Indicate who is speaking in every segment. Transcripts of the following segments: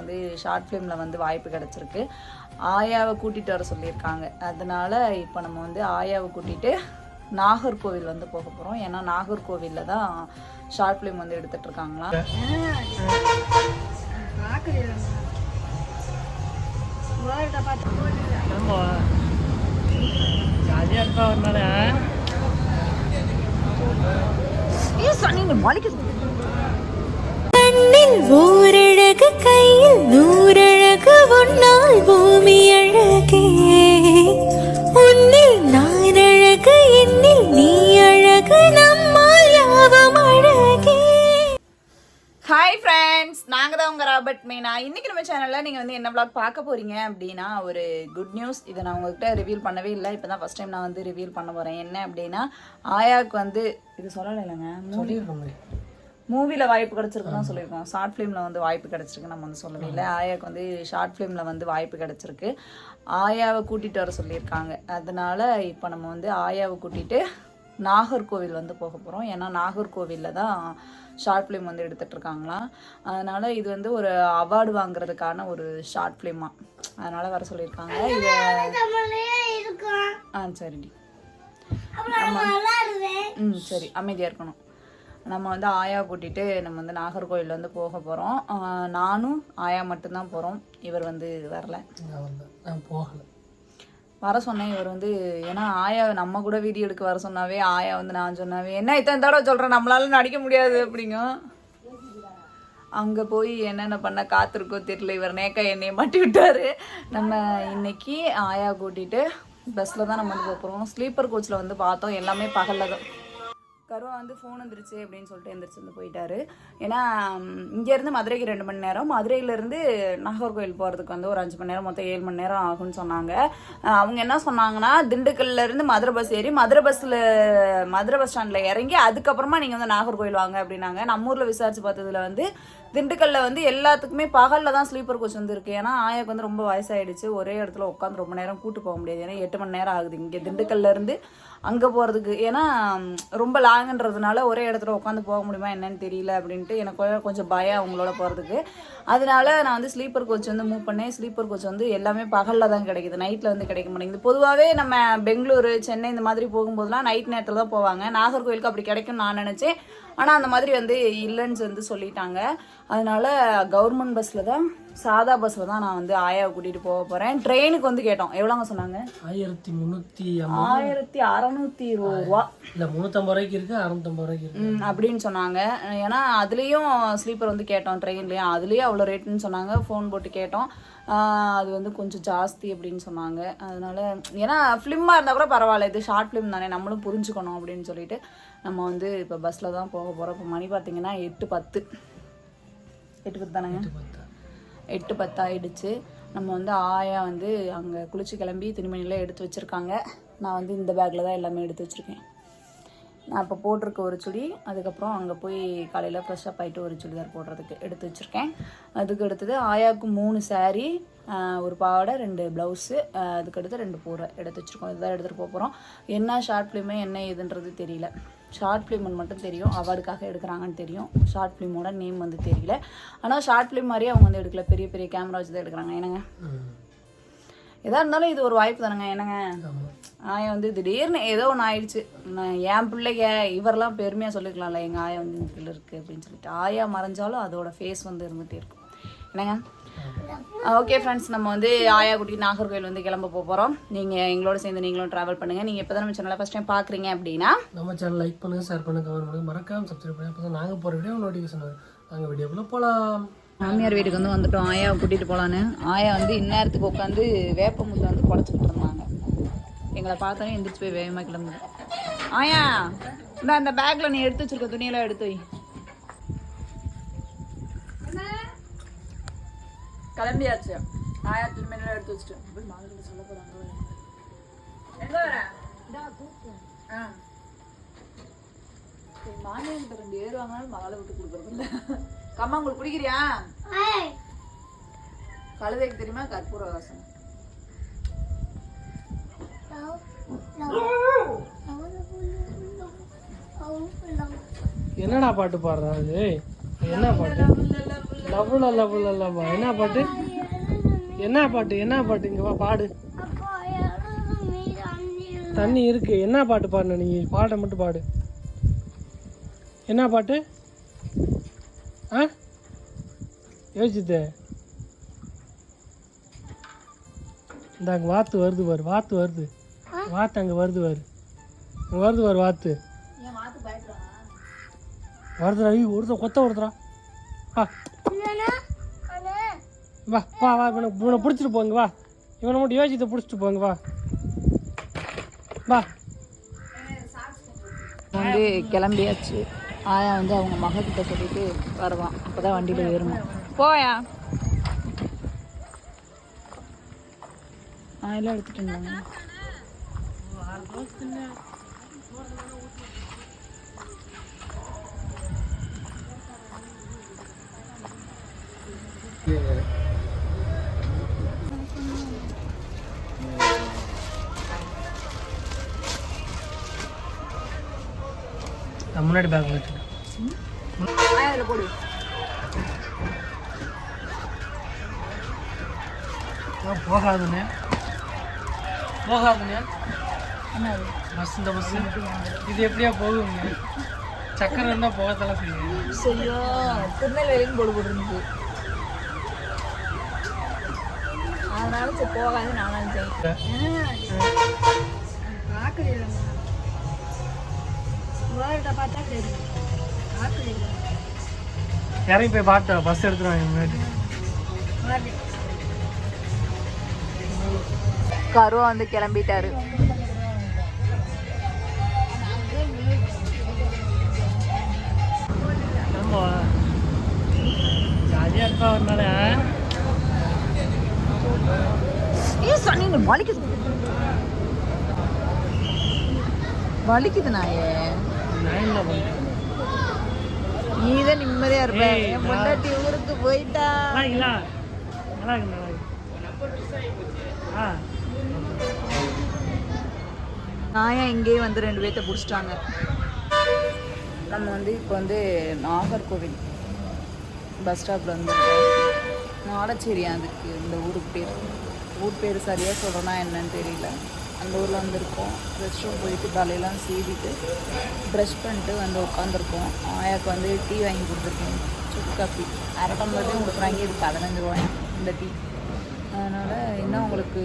Speaker 1: வந்து ஷார்ட் ஃபிலிமில் வந்து வாய்ப்பு கிடச்சிருக்கு. ஆயாவை கூட்டிகிட்டு வர சொல்லியிருக்காங்க. அதனால இப்போ நம்ம வந்து ஆயாவை கூட்டிகிட்டு நாகர்கோவில் வந்து போக போகிறோம் ஏன்னா நாகர்கோவிலில் தான் ஷார்ட் ஃபிலிம் வந்து எடுத்துட்டு இருக்காங்களாம்
Speaker 2: ஜாலியாக
Speaker 3: கண்ணில் ஓரழகு கையில் நூறழகு உன்னால் பூமி அழகே. உன்னில் நான் அழகு என்னில் நீ அழகு நம்மால் யாவும் அழகே.
Speaker 1: ஹாய் ஃப்ரெண்ட்ஸ் நாங்கள் தான் உங்கள் ராபர்ட் மீனா. இன்னைக்கு நம்ம சேனலில் நீங்கள் வந்து என்ன vlog பார்க்க போகிறீங்க அப்படின்னா ஒரு குட் நியூஸ் இதை நான் உங்ககிட்ட ரிவீல் பண்ணவே இல்லை. இப்போ தான் ஃபஸ்ட் டைம் நான் வந்து ரிவீல் பண்ண போகிறேன் என்ன அப்படின்னா ஆயாவுக்கு வந்து இது சொல்லலை இல்லைங்க மூவியில் வாய்ப்பு கிடச்சிருக்குன்னு தான் சொல்லியிருக்கோம். ஷார்ட் ஃபிலிமில் வந்து வாய்ப்பு கிடச்சிருக்கு நம்ம வந்து சொல்லவே இல்லை. ஆயாவுக்கு வந்து ஷார்ட் ஃபிலிமில் வந்து வாய்ப்பு கிடச்சிருக்கு. ஆயாவை கூட்டிகிட்டு வர சொல்லியிருக்காங்க. அதனால இப்போ நம்ம வந்து ஆயாவை கூட்டிகிட்டு நாகர்கோவில் வந்து போக போகிறோம் ஏன்னா நாகர்கோவிலில் தான் ஷார்ட் ஃபிலிம் வந்து எடுத்துட்டு இருக்காங்களாம் அதனால இது வந்து ஒரு அவார்டு வாங்குறதுக்கான ஒரு ஷார்ட் ஃபிலிமா அதனால வர சொல்லியிருக்காங்க. இது ஆ சரிடி. ம் சரி. அமைதியாக இருக்கணும். நம்ம வந்து ஆயா கூட்டிகிட்டு நம்ம வந்து நாகர்கோவில் வந்து போக போகிறோம் நானும் ஆயா மட்டும்தான் போகிறோம் இவர் வந்து வரல.
Speaker 2: நான் போகலை.
Speaker 1: வர சொன்னேன் இவர் வந்து ஏன்னா ஆயா நம்ம கூட வீடியோ எடுக்க வர சொன்னாவே ஆயா வந்து நான் சொன்னாவே என்ன இத்தனை தடவை சொல்கிறேன் நம்மளால நடிக்க முடியாது அப்படிங்க. அங்கே போய் என்னென்ன பண்ண காத்திருக்கோ தெரியல. இவர் நேக்கா என்னைய மாட்டி விட்டாரு. நம்ம இன்னைக்கு ஆயா கூட்டிகிட்டு பஸ்ஸில் தான் நம்ம வந்து போக போகிறோம் ஸ்லீப்பர் கோச்சில் வந்து பார்த்தோம். எல்லாமே பகலில் தான். கருவா வந்து ஃபோன் வந்துருச்சு அப்படின்னு சொல்லிட்டு எந்திரிச்சு வந்து போயிட்டாரு. ஏன்னா இங்கேருந்து மதுரைக்கு ரெண்டு மணி நேரம். மதுரையிலேருந்து நாகர்கோவில் போகிறதுக்கு வந்து ஒரு அஞ்சு மணி நேரம் மொத்தம் ஏழு மணி நேரம் ஆகும்னு சொன்னாங்க. அவங்க என்ன சொன்னாங்கன்னா திண்டுக்கல்லேருந்து மதுரை பஸ் ஏறி மதுரை பஸ்ஸில் மதுரை பஸ் ஸ்டாண்டில் இறங்கி அதுக்கப்புறமா நீங்கள் வந்து நாகர்கோவில் வாங்க அப்படின்னாங்க. நம்ம ஊரில் விசாரிச்சு பார்த்ததுல வந்து திண்டுக்கல்ல வந்து எல்லாத்துக்குமே பகலில் தான் ஸ்லீப்பர் கோச் வந்துருக்கு ஏன்னா ஆயாக்கு வந்து ரொம்ப வயசாயிடுச்சு. ஒரே இடத்துல உட்காந்து ரொம்ப நேரம் கூட்டு போக முடியாது. ஏன்னா எட்டு மணி நேரம் ஆகுது. இங்கே திண்டுக்கல்ல இருந்து அங்கே போகிறதுக்கு ஏன்னா ரொம்ப லாங்குன்றதுனால ஒரே இடத்துல உட்காந்து போக முடியுமா என்னன்னு தெரியல அப்படின்ட்டு எனக்கு கொஞ்சம் கொஞ்சம் பயம் அவங்களோட போகிறதுக்கு அதனால நான் வந்து ஸ்லீப்பர் கோச் வந்து மூவ் பண்ணேன் ஸ்லீப்பர் கோச் வந்து எல்லாமே பகலில் தான் கிடைக்குது. நைட்டில் வந்து கிடைக்க மாட்டேங்குது. பொதுவாகவே நம்ம பெங்களூரு சென்னை இந்த மாதிரி போகும்போதெல்லாம் நைட் நேரத்தில் தான் போவாங்க. நாகர்கோவிலுக்கு அப்படி கிடைக்கும்னு நான் நினச்சேன். ஆனால் அந்த மாதிரி வந்து இல்லைன்னு வந்து சொல்லிட்டாங்க. அதனால கவர்மெண்ட் பஸ்ஸில் தான் சாதா பஸ்ஸில் தான் நான் வந்து ஆயாவை கூட்டிகிட்டு போக போகிறேன் ட்ரெயினுக்கு வந்து கேட்டோம். எவ்வளோங்க சொன்னாங்க?
Speaker 2: ஆயிரத்தி முந்நூற்றி
Speaker 1: ஆயிரத்தி அறநூற்றி இருபது ரூபா.
Speaker 2: இல்லை முந்நூற்றம்பது ரூபாய்க்கு இருக்குது அறநூற்றம்பது ரூபாய்க்கு இருக்குது
Speaker 1: அப்படின்னு சொன்னாங்க. ஏன்னா அதுலேயும் ஸ்லீப்பர் வந்து கேட்டோம் ட்ரெயின்லேயும் அதுலேயும் அவ்வளோ ரேட்டுன்னு சொன்னாங்க. ஃபோன் போட்டு கேட்டோம். அது வந்து கொஞ்சம் ஜாஸ்தி அப்படின்னு சொன்னாங்க. அதனால ஏன்னா ஃபிலிமாக இருந்தால் கூட பரவாயில்ல. இது ஷார்ட் ஃபிலிம் தானே. நம்மளும் புரிஞ்சுக்கணும் அப்படின்னு சொல்லிட்டு நம்ம வந்து இப்போ பஸ்ஸில் தான் போக போகிறோம் இப்போ மணி பார்த்தீங்கன்னா எட்டு பத்து. எட்டு பத்து தானேங்க? எட்டு பத்தாயிடுச்சு நம்ம வந்து ஆயா வந்து அங்கே குளிச்சு கிளம்பி துணிமணிலாம் எடுத்து வச்சுருக்காங்க. நான் வந்து இந்த பேக்கில் தான் எல்லாமே எடுத்து வச்சுருக்கேன். நான் இப்போ போட்டிருக்க ஒரு சுடி அதுக்கப்புறம் அங்கே போய் காலையில் ஃப்ரெஷ்ஷப் ஆகிட்டு ஒரு சுடிதார் போடுறதுக்கு எடுத்து வச்சுருக்கேன். அதுக்கு அடுத்தது ஆயாவுக்கு மூணு saree ஆஹ் ஒரு பாவாடை ரெண்டு ப்ளவுஸு அதுக்கு அடுத்து ரெண்டு பூரை எடுத்து வச்சுருக்கோம். இதுதான் எடுத்துகிட்டு போக போகிறோம் என்ன ஷார்ட் ஃபிலிமு என்ன ஏதுன்றது தெரியல. ஷார்ட் ஃபிலிம்னு மட்டும் தெரியும். அவார்டுக்காக எடுக்கிறாங்கன்னு தெரியும். ஷார்ட் ஃபிலிமோட நேம் வந்து தெரியல. ஆனால் ஷார்ட் ஃபிலிம் மாதிரியே அவங்க வந்து எடுக்கல. பெரிய பெரிய கேமரா வச்சு தான் எடுக்கிறாங்க. என்னங்க? எதாக இருந்தாலும் இது ஒரு வாய்ப்பு தானேங்க. என்னங்க? ஆயா வந்து திடீர்னு ஏதோ ஒன்று ஆயிடுச்சு. நான் என் பிள்ளைங்க இவரெல்லாம் பெருமையாக சொல்லிக்கலாம்ல எங்கள் ஆயா வந்து இதில் இருக்குது அப்படின்னு சொல்லிட்டு. ஆயா மறைஞ்சாலும் அதோட ஃபேஸ் வந்து இருந்துகிட்டே இருக்கும். என்னங்க? ஓகே ஃப்ரெண்ட்ஸ் நம்ம வந்து ஆயா குட்டி நாகர்கோவில் வந்து கிளம்ப போக போகிறோம் நீங்கள் எங்களோட சேர்ந்து நீங்களும் ட்ராவல் பண்ணுங்கள் நீங்கள் இப்போ தான் நம்ம சேனலை ஃபஸ்ட் டைம் பார்க்குறீங்க அப்படின்னா
Speaker 2: நம்ம சேனல் லைக் பண்ணுங்க ஷேர் பண்ணுங்க கமெண்ட் பண்ணுங்க. மறக்காம சப்ஸ்கிரைப் பண்ணுங்க. அப்போ தான் நாங்கள் போகிற வீடியோ நோட்டிஃபிகேஷன் வரும். நாங்கள் வீடியோக்குள்ளே போகலாம்
Speaker 1: மாமியார் வீட்டுக்கு வந்து வந்துட்டோம். ஆயாவை கூட்டிகிட்டு போகலான்னு ஆயா வந்து இந்நேரத்துக்கு உட்காந்து வேப்ப முட்டை வந்து குடச்சிக்கிட்டு இருந்தாங்க எங்களை பார்த்தோன்னே எந்திரிச்சு போய் வேகமாக கிளம்புது. ஆயா இந்த அந்த பேக்கில் நீ எடுத்து வச்சிருக்க துணியெல்லாம் எடுத்து வை. கிளம்பியாச்சு. ஆயா துணிமணியெல்லாம் எடுத்து வச்சுட்டு. போய் மாதிரி சொல்ல போகிறாங்க எங்கே வர? ஆ. ரெண்டு ஏறு வாங்கினாலும் மகளை விட்டு கொடுக்குறது இல்லை. கம்மா உங்களுக்கு பிடிக்கிறியா கழுதைக்கு தெரியுமா? கற்பூர வாசம்
Speaker 2: என்னடா பாட்டு பாடுறா அது? என்ன பாட்டு? லவ்ல லவ்ல லவ்வா என்ன பாட்டு? என்ன பாட்டு? என்ன பாட்டு? இங்க பாடு. தண்ணி இருக்கு. என்ன பாட்டு பாடுன நீ? பாட்டை மட்டும் பாடு. என்ன பாட்டு? ஆ? யோசிச்சுட்டு இந்த அங்கே வாத்து வருது பாரு. வாத்து வருது. வாத்து அங்கே வருது பாரு. வருது பாரு வாத்து. வருதுடா. ஐயோ ஒருத்தர் கொத்த ஒருத்தரா வா. வா வா வா இவனை இவனை பிடிச்சிட்டு போங்க வா. இவனை மட்டும் யோசித்து பிடிச்சிட்டு போங்க வா. வா.
Speaker 1: வந்து கிளம்பியாச்சு. ஆயா வந்து அவங்க மகக்கிட்ட சொல்லிட்டு வருவான். அப்பதான் வண்டியில ஏறணும் போயா? ஆயெல்லாம் எடுத்துட்டு இருந்தாங்க
Speaker 2: முன்னாடி பேக்
Speaker 1: போடு.
Speaker 2: போகாதுண்ணே. போகாதுண்ணே? பஸ் இந்த பஸ் இது எப்படியா போகுங்க சக்கரை இருந்தால் போகத்தெல்லாம் செய்யும்.
Speaker 1: சரியா திருநெல்வேலின்னு போடு போட்டுருந்துச்சு. அதனால போகாது நானும் செய்யும்
Speaker 2: இறங்கி போய் பாட்டா பஸ் எடுத்துருவாங்க முன்னாடி
Speaker 1: கருவா வந்து கிளம்பிட்டாரு. வலிக்குது. வலிக்குது நாயே நீ தான் நிம்மதியா இருப்ப. என் பொண்டாட்டி ஊருக்கு போயிட்டா.
Speaker 2: நல்லா இருக்கு நல்லா
Speaker 1: நாயா இங்கேயே வந்து ரெண்டு பேர்த்த பிடிச்சிட்டாங்க. நம்ம வந்து இப்போ வந்து நாகர்கோவில் பஸ் ஸ்டாப்பில் வந்து நாடச்சேரியா அதுக்கு இந்த ஊருக்கு பேர். ஊர் பேர் சரியாக சொல்கிறேன்னா என்னன்னு தெரியல. அந்த ஊரில் வந்திருக்கோம். ரெஸ்ட் ரூம் போயிட்டு தலையெல்லாம் சீவிட்டு ப்ரஷ் பண்ணிட்டு வந்து உட்காந்துருக்கோம் ஆயாக்கு வந்து டீ வாங்கி கொடுத்துருக்கேன். சுக்கு காஃபி அரை உங்களுக்கு வாங்கி இது பதினஞ்சு ரூபாய் இந்த டீ அதனால் இன்னும் உங்களுக்கு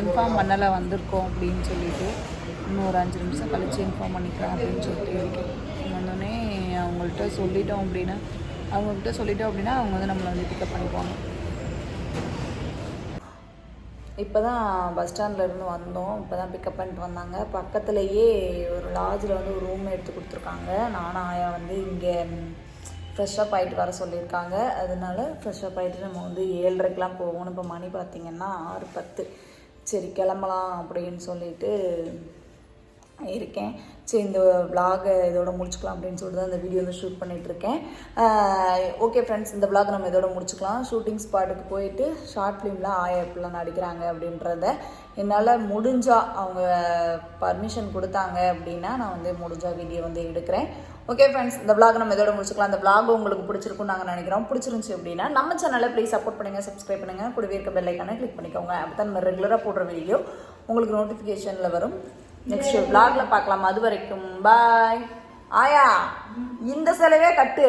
Speaker 1: இன்ஃபார்ம் பண்ணலை வந்திருக்கோம் அப்படின்னு சொல்லிட்டு இன்னும் ஒரு அஞ்சு நிமிஷம் கழித்து இன்ஃபார்ம் பண்ணிக்கலாம் அப்படின்னு சொல்லிட்டு இருக்கேன். வந்தோடனே அவங்கள்ட்ட சொல்லிட்டோம் அப்படின்னா அவங்கக்கிட்ட சொல்லிட்டோம் அப்படின்னா அவங்க வந்து நம்மளை வந்து பிக்கப் பண்ணிக்குவாங்க. இப்போ தான் பஸ் ஸ்டாண்ட்லேருந்து வந்தோம். இப்போ தான் பிக்கப் பண்ணிட்டு வந்தாங்க. பக்கத்துலேயே ஒரு லாட்ஜில் வந்து ஒரு ரூம் எடுத்து கொடுத்துருக்காங்க. நானும் ஆயா வந்து இங்கே ஃப்ரெஷ்ஷப் ஆகிட்டு வர சொல்லியிருக்காங்க. அதனால ஃப்ரெஷ்ஷப் ஆகிட்டு நம்ம வந்து ஏழரைக்கெலாம் போகணும். இப்போ மணி பார்த்திங்கன்னா ஆறு பத்து. சரி கிளம்பலாம் அப்படின்னு சொல்லிட்டு இருக்கேன். சரி இந்த vlog-அ இதோட முடிச்சுக்கலாம் அப்படின்னு சொல்லிட்டு தான் இந்த வீடியோ வந்து ஷூட் பண்ணிகிட்ருக்கேன் ஓகே ஃப்ரெண்ட்ஸ் இந்த vlog நம்ம இதோட முடிச்சுக்கலாம். ஷூட்டிங் ஸ்பாட்டுக்கு போயிட்டு ஷார்ட் ஃபிலிமில் ஆயா எப்படிலாம் நடிக்கிறாங்க அப்படின்றத என்னால் முடிஞ்சால் அவங்க பர்மிஷன் கொடுத்தாங்க அப்படின்னா நான் வந்து முடிஞ்சால் வீடியோ வந்து எடுக்கிறேன். ஓகே ஃப்ரெண்ட்ஸ் இந்த vlog நம்ம இதோட முடிச்சுக்கலாம். இந்த vlog உங்களுக்கு பிடிச்சிருக்குன்னு நாங்கள் நினைக்கிறோம். பிடிச்சிருந்துச்சி அப்படின்னா நம்ம சேனலை ப்ளீஸ் சப்போர்ட் பண்ணுங்கள் சப்ஸ்கிரைப் பண்ணுங்கள் கூடவே இருக்க பெல்லைக்கான கிளிக் பண்ணிக்கோங்க. அப்போ தான் நம்ம ரெகுலராக போடுற வீடியோ உங்களுக்கு நோட்டிஃபிகேஷனில் வரும். நெக்ஸ்ட் vlogல பார்க்கலாம். அது வரைக்கும் பாய் ஆயா இந்த செலவே கட்டு.